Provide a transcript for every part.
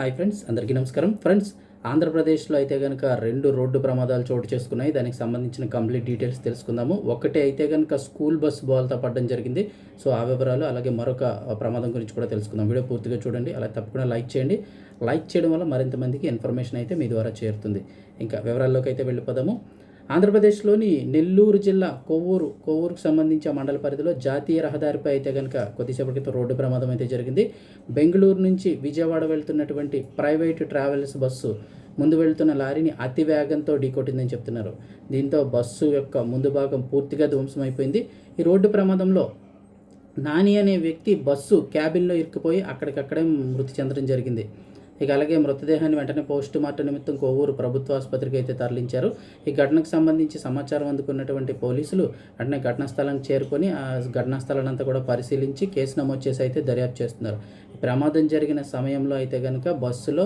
Hi friends అందరికీ నమస్కారం. Friends ఆంధ్రప్రదేశ్లో అయితే కనుక రెండు రోడ్డు ప్రమాదాలు చోటు చేసుకున్నాయి. దానికి సంబంధించిన కంప్లీట్ డీటెయిల్స్ తెలుసుకుందాము. ఒకటి అయితే కనుక స్కూల్ బస్ బోల్తా పడడం జరిగింది. సో ఆ వివరాలు అలాగే మరొక ప్రమాదం గురించి కూడా తెలుసుకుందాం. వీడియో పూర్తిగా చూడండి. అలా తప్పకుండా లైక్ చేయండి. లైక్ చేయడం వల్ల మరింత మందికి ఇన్ఫర్మేషన్ అయితే మీ ద్వారా చేరుతుంది. ఇంకా వివరాల్లోకి అయితే వెళ్ళిపోదాము. ఆంధ్రప్రదేశ్లోని నెల్లూరు జిల్లా కొవ్వూరు కొవ్వూరుకు సంబంధించి మండల పరిధిలో జాతీయ రహదారిపై అయితే కనుక కొద్దిసేపటి క్రితం రోడ్డు ప్రమాదం అయితే జరిగింది. బెంగళూరు నుంచి విజయవాడ వెళ్తున్నటువంటి ప్రైవేటు ట్రావెల్స్ బస్సు ముందు వెళ్తున్న లారీని అతి వేగంతో ఢీకొట్టిందని చెప్తున్నారు. దీంతో బస్సు యొక్క ముందు భాగం పూర్తిగా ధ్వంసమైపోయింది ఈ రోడ్డు ప్రమాదంలో నాని అనే వ్యక్తి బస్సు క్యాబిన్లో ఇరుక్కుపోయి అక్కడికక్కడే మృతి చెందడం జరిగింది. ఇక అలాగే మృతదేహాన్ని వెంటనే పోస్ట్ మార్టం నిమిత్తం కోవూరు ప్రభుత్వ ఆసుపత్రికి అయితే తరలించారు. ఈ ఘటనకు సంబంధించి సమాచారం అందుకున్నటువంటి పోలీసులు వెంటనే ఘటనా స్థలానికి చేరుకొని ఆ ఘటనా స్థలాన్ని అంతా కూడా పరిశీలించి కేసు నమోదు చేసి అయితే దర్యాప్తు చేస్తున్నారు. ప్రమాదం జరిగిన సమయంలో అయితే కనుక బస్సులో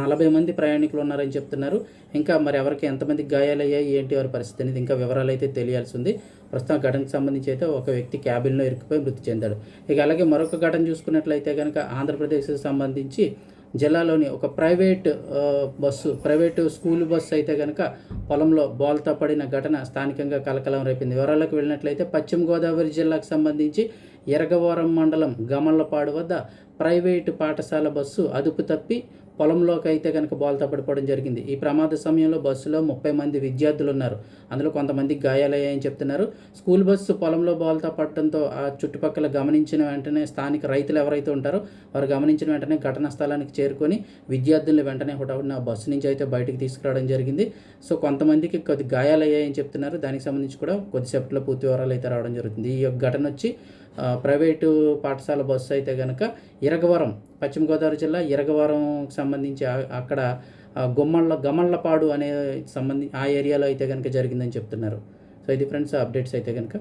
నలభై మంది ప్రయాణికులు ఉన్నారని చెప్తున్నారు. ఇంకా మరి ఎవరికి ఎంతమంది గాయాలయ్యాయి ఏంటి వారి పరిస్థితి అనేది ఇంకా వివరాలు అయితే తెలియాల్సి ఉంది. ప్రస్తుతం ఘటనకు సంబంధించి అయితే ఒక వ్యక్తి క్యాబిన్లో ఇరుక్కుపోయి మృతి చెందాడు. ఇక అలాగే మరొక ఘటన చూసుకున్నట్లయితే కనుక ఆంధ్రప్రదేశ్కి సంబంధించి జిల్లాలోని ఒక private bus private school bus అయితే కనుక పొలంలో బోల్తా పడిన ఘటన స్థానికంగా కలకలం రేపింది. వివరాలకు వెళ్ళినట్లయితే పశ్చిమ గోదావరి జిల్లాకు సంబంధించి ఎరగవరం మండలం గమల్లపాడు వద్ద ప్రైవేటు పాఠశాల బస్సు అదుపు తప్పి పొలంలోకి అయితే కనుక బోల్తా పడిపోవడం జరిగింది. ఈ ప్రమాద సమయంలో బస్సులో ముప్పై మంది విద్యార్థులు ఉన్నారు అందులో కొంతమంది గాయాలయ్యాయని చెప్తున్నారు. స్కూల్ బస్సు పొలంలో బోల్తా పడటంతో ఆ చుట్టుపక్కల గమనించిన వెంటనే స్థానిక రైతులు ఎవరైతే ఉంటారో వారు గమనించిన వెంటనే ఘటనా స్థలానికి చేరుకొని విద్యార్థులను వెంటనే హుటాహుటిన ఆ బస్సు నుంచి అయితే బయటకు తీసుకురావడం జరిగింది. సో కొంతమందికి కొద్ది గాయాలయ్యాయని చెప్తున్నారు. దానికి సంబంధించి కూడా కొద్దిసేపట్లో పూర్తి వివరాలు అయితే రావడం జరుగుతుంది. ఈ యొక్క ఘటన వచ్చి ప్రైవేటు పాఠశాల బస్సు అయితే కనుక ఇరగవరం పశ్చిమ గోదావరి జిల్లా ఇరగవరం సంబంధించి అక్కడ గుమ్మళ్ళ గమళ్ళపాడు అనే సంబంధి ఆ ఏరియాలో అయితే కనుక జరిగిందని చెప్తున్నారు. సో ఇది ఫ్రెండ్స్ అప్డేట్స్ అయితే కనుక